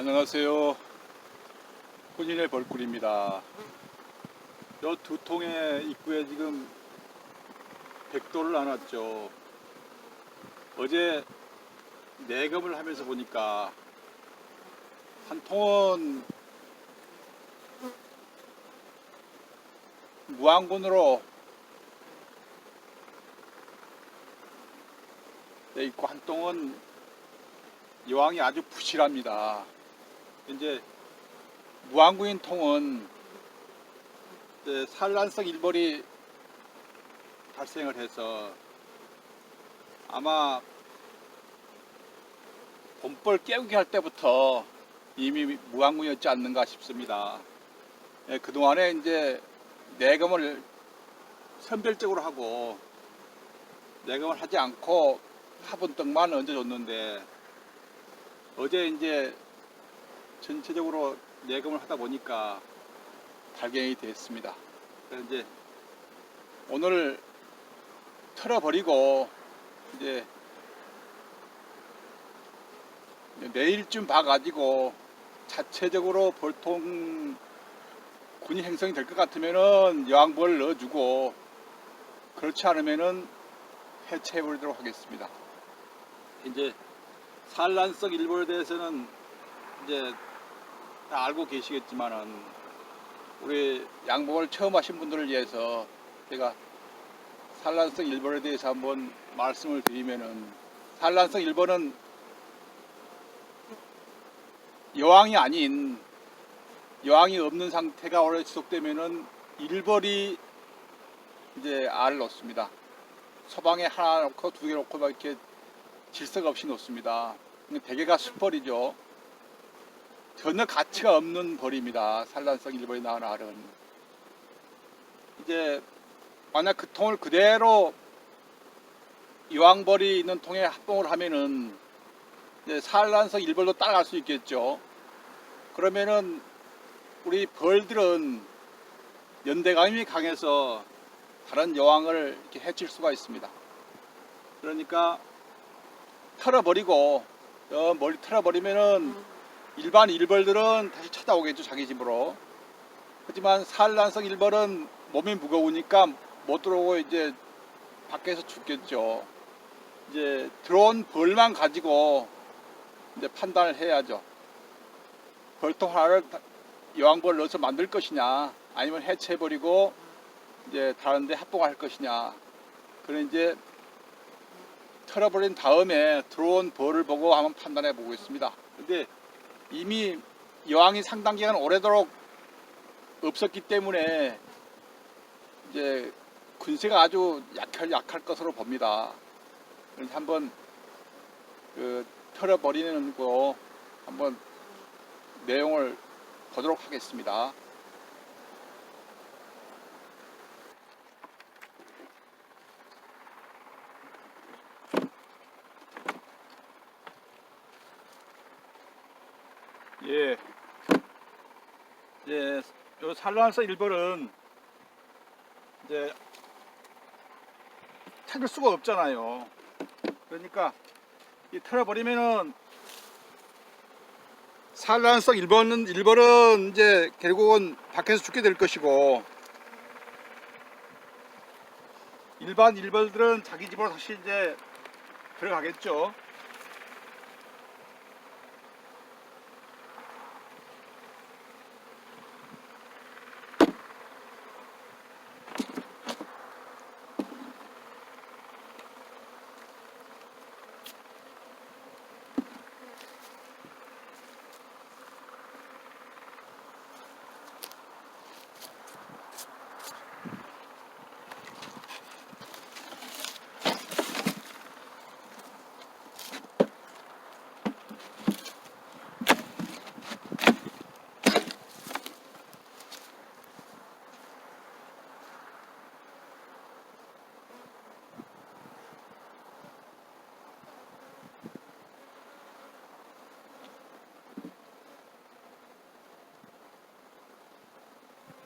안녕하세요. 혼인의 벌꿀입니다. 저 두 통의 입구에 지금 백도를 놔놨죠. 어제 내검을 하면서 보니까 한 통은 무항군으로 돼 있고 한 통은 여왕이 아주 부실합니다. 이제 무항구인 통은 산란성 일벌이 발생을 해서 아마 봄벌 깨우기 할 때부터 이미 무항구였지 않는가 싶습니다. 예, 그동안에 이제 내검을 선별적으로 하고 내검을 하지 않고 화분떡만 얹어줬는데 어제 이제 전체적으로 내검을 하다 보니까 발견이 됐습니다. 그래서 이제 오늘 털어버리고 이제 내일쯤 봐가지고 자체적으로 볼통 군이 행성이 될 것 같으면은 여왕벌 넣어주고 그렇지 않으면은 해체해버리도록 하겠습니다. 이제 산란성 일벌에 대해서는 이제 다 알고 계시겠지만은 우리 양봉을 처음 하신 분들을 위해서 제가 산란성 일벌에 대해서 한번 말씀을 드리면은 산란성 일벌은 여왕이 아닌 여왕이 없는 상태가 오래 지속되면은 일벌이 이제 알을 놓습니다. 서방에 하나 놓고 두 개 놓고 막 이렇게 질서가 없이 놓습니다. 대개가 숯벌이죠. 전혀 가치가 없는 벌입니다. 산란성 일벌이 나온 알은. 이제 만약 그 통을 그대로 여왕벌이 있는 통에 합봉을 하면은 이제 산란성 일벌로 따라갈 수 있겠죠. 그러면은 우리 벌들은 연대감이 강해서 다른 여왕을 이렇게 해칠 수가 있습니다. 그러니까 털어버리고 어, 멀리 털어버리면은 일반 일벌들은 다시 찾아오겠죠 자기 집으로. 하지만 산란성 일벌은 몸이 무거우니까 못 들어오고 이제 밖에서 죽겠죠. 이제 들어온 벌만 가지고 이제 판단을 해야죠. 벌통 하나를 다- 여왕벌 넣어서 만들 것이냐, 아니면 해체해버리고 이제 다른데 합봉할 것이냐. 그런 이제 털어버린 다음에 들어온 벌을 보고 한번 판단해 보고 있습니다. 근데 이미 여왕이 상당 기간 오래도록 없었기 때문에 이제 군세가 아주 약할 약할 것으로 봅니다. 그래서 한번 그 털어버리는 거 한번 내용을 보도록 하겠습니다. 예. 요 산란서 일벌은 이제 찾을 수가 없잖아요. 그러니까 이 털어버리면은 산란성 1번은 1번은 이제 결국은 밖에서 죽게 될 것이고 일반 일벌들은 자기 집으로 다시 이제 들어가겠죠.